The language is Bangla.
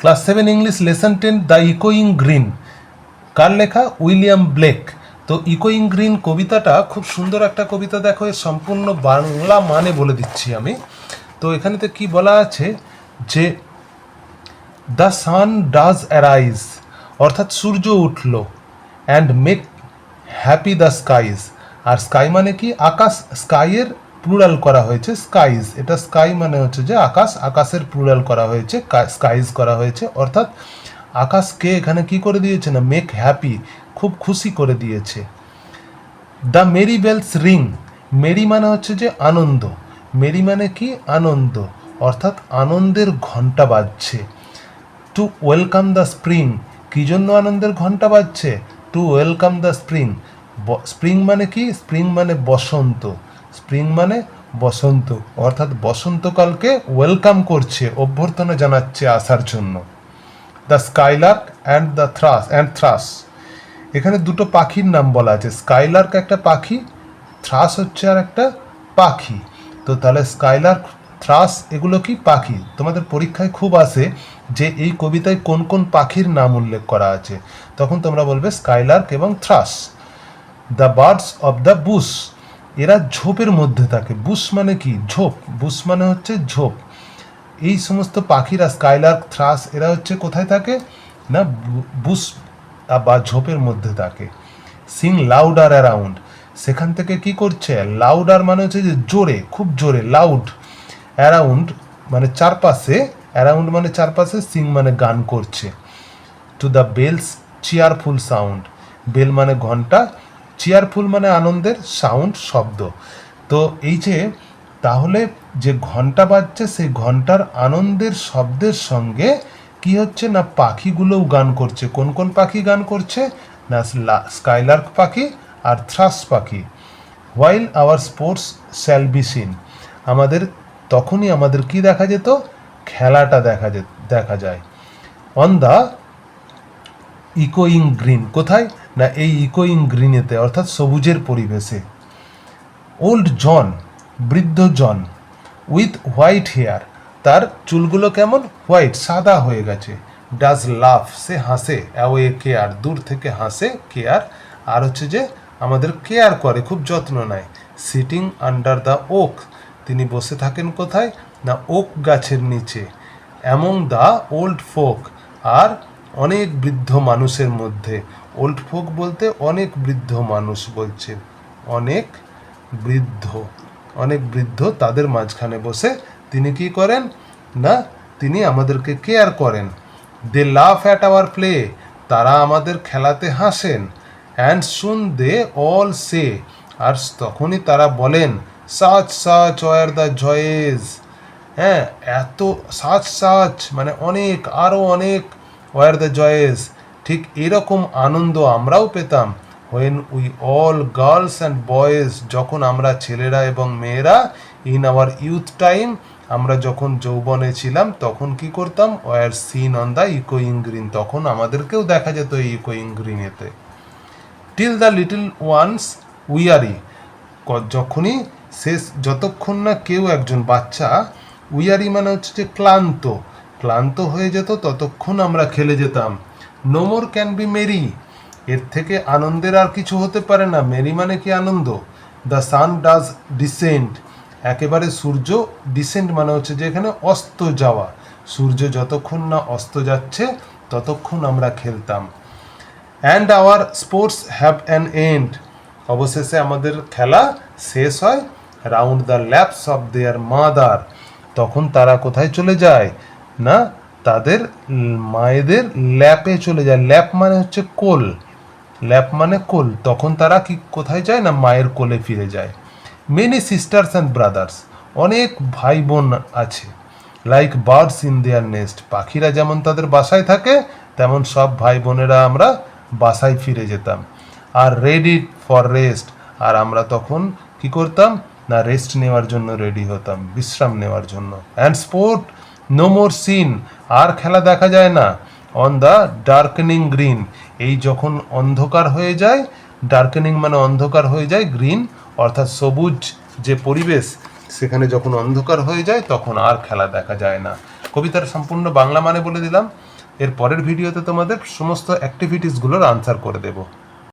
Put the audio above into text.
Class seven English lesson ten the ইকোয়িং green. কার লেখা? William Blake. তো ইকোয়িং গ্রিন কবিতাটা খুব সুন্দর একটা কবিতা দেখো, এর সম্পূর্ণ বাংলা মানে বলে দিচ্ছি আমি। তো এখানেতে কি বলা আছে? যে দ্য সান ডাজ অ্যারাইজ, অর্থাৎ সূর্য উঠল and make happy the skies. R sky মানে কি? আকাশ, স্কাইয়ের প্লুরাল করা হয়েছে স্কাইজ এটা স্কাই মানে হচ্ছে যে আকাশ, আকাশের প্লুরাল করা হয়েছে স্কাইজ করা হয়েছে। অর্থাৎ আকাশকে এখানে কি করে দিয়েছে না মেক হ্যাপি খুব খুশি করে দিয়েছে। The merry bells ring merry মানে হচ্ছে যে আনন্দ। মেরি মানে কি? আনন্দ। অর্থাৎ আনন্দের ঘণ্টা বাজছে। টু ওয়েলকাম দ্য স্প্রিং কী জন্য আনন্দের ঘণ্টা বাজছে? To welcome the spring spring মানে কি? স্প্রিং মানে বসন্ত। স্প্রিং মানে বসন্ত, অর্থাৎ বসন্তকালকে ওয়েলকাম করছে, অভ্যর্থনা জানাচ্ছে আসার জন্য। The skylark and the thrush, and thrush. এখানে দুটো পাখির নাম বলা আছে। স্কাইলার্ক একটা পাখি, থ্রাস হচ্ছে আর একটা পাখি। তো তাহলে স্কাইলার্ক, থ্রাস এগুলো কি পাখি? তোমাদের পরীক্ষায় খুব আসে যে এই কবিতায় কোন কোন পাখির নাম উল্লেখ করা আছে। তখন তোমরা বলবে স্কাইলার্ক এবং thrush. The birds of the bush. এরা ঝোপের মধ্যে থাকে। বুশ মানে কি? ঝোপ। বুশ মানে হচ্ছে ঝোপ। এই সমস্ত পাখিরা, স্কাইলার্ক, থ্রাস, এরা হচ্ছে কোথায় থাকে? না বুশ বা ঝোপের মধ্যে থাকে। Sing louder around. সেখান থেকে কি করছে? লাউডার মানে হচ্ছে যে জোরে, খুব জোরে, লাউড। অ্যারাউন্ড মানে চারপাশে, অ্যারাউন্ড মানে চারপাশে, সিং মানে গান করছে। To the bells, cheerful sound. Bell মানে ঘণ্টা চেয়ারফুল মানে আনন্দের সাউন্ড শব্দ। তো এই যে, তাহলে যে ঘণ্টা বাজছে, সেই ঘণ্টার আনন্দের শব্দের সঙ্গে কি হচ্ছে না পাখিগুলোও গান করছে? কোন কোন পাখি গান করছে? না স্কাইলার্ক পাখি আর থ্রাস পাখি। While our sports shall be seen আমাদের, তখনই আমাদের কি দেখা যেত? খেলাটা দেখা যেত দেখা যায়। অন দ্য ইকোয়িং গ্রিন কোথায়? না, এই ইকোয়িং গ্রিনেতে অর্থাৎ সবুজের পরিবেশে। ওল্ড জন বৃদ্ধ জন উইথ হোয়াইট হেয়ার তার চুলগুলো কেমন? হোয়াইট সাদা হয়ে গেছে। ডাজ লাভ সে হাসে অ্যাওয়ে কেয়ার দূর থেকে হাসে কেয়ার আর হচ্ছে যে, আমাদের কেয়ার করে, খুব যত্ন নেয়। সিটিং আন্ডার দ্য ওক তিনি বসে থাকেন কোথায়? না ওক গাছের নিচে। অ্যামং দ্য ওল্ড ফোক আর অনেক বৃদ্ধ মানুষের মধ্যে। ওল্ড ফোক বলতে অনেক বৃদ্ধ মানুষ বলছে। অনেক বৃদ্ধ। অনেক বৃদ্ধ তাদের মাঝখানে বসে, তিনি কি করেন? না, তিনি আমাদেরকে কেয়ার করেন। They love at our play. তারা আমাদের খেলাতে হাসেন। অ্যান্ড শুন দে অল সে। আর তখনই তারা বলেন, such such, were the joys. হ্যাঁ এত সাচ সাচ মানে অনেক আরও অনেক, ওয়ার দ্য জয়েস ঠিক এরকম আনন্দ আমরাও পেতাম when we all girls and boys যখন আমরা ছেলেরা এবং মেয়েরা ইন আওয়ার ইউথ টাইম আমরা যখন যৌবনে ছিলাম, তখন কি করতাম? ওয়ার সিন অন দ্য ইকোয়িং গ্রিন তখন আমাদেরকেও দেখা যেত এই ইকোয়িং গ্রিনেতে till the little ones weary যখনই শেষ, যতক্ষণ না কেউ একজন বাচ্চা উইয়ারি মানে হচ্ছে যে ক্লান্ত। ক্লান্ত হয়ে যেত, ততক্ষণ আমরা খেলে যেতাম। No more can be merry এর থেকে আনন্দের আর কিছু হতে পারে না। মেরি মানে কি আনন্দ? দ্য সান ডাজ ডিসেন্ট একেবারে সূর্য ডিসেন্ট মানে হচ্ছে যে এখানে অস্ত যাওয়া। সূর্য যতক্ষণ না অস্ত যাচ্ছে, ততক্ষণ আমরা খেলতাম। And our sports have an end অবশেষে আমাদের খেলা শেষ হয় round the laps of their mother তখন তারা কোথায় চলে যায়? না তাদের মায়েদের ল্যাপে চলে যায়। ল্যাপ মানে হচ্ছে কোল। ল্যাপ মানে কোল। তখন তারা কি কোথায় যায় না মায়ের কোলে ফিরে যায়। মেনি সিস্টার্স অ্যান্ড ব্রাদার্স অনেক ভাই বোন আছে। Like birds in their nest পাখিরা যেমন তাদের বাসায় থাকে, তেমন সব ভাই বোনেরা আমরা বাসায় ফিরে যেতাম। আর রেডি ফর রেস্ট আর আমরা তখন কি করতাম? না রেস্ট নেওয়ার জন্য রেডি হতাম, বিশ্রাম নেওয়ার জন্য। And sport no more seen আর খেলা দেখা যায় না। অন দ্য ডার্কেনিং গ্রিন এই যখন অন্ধকার হয়ে যায় ডার্কেনিং মানে অন্ধকার হয়ে যায় গ্রিন অর্থাৎ সবুজ যে পরিবেশ, সেখানে যখন অন্ধকার হয়ে যায়, তখন আর খেলা দেখা যায় না। কবিতার সম্পূর্ণ বাংলা মানে বলে দিলাম। এর পরের ভিডিওতে তোমাদের সমস্ত অ্যাক্টিভিটিসগুলোর আনসার করে দেবো।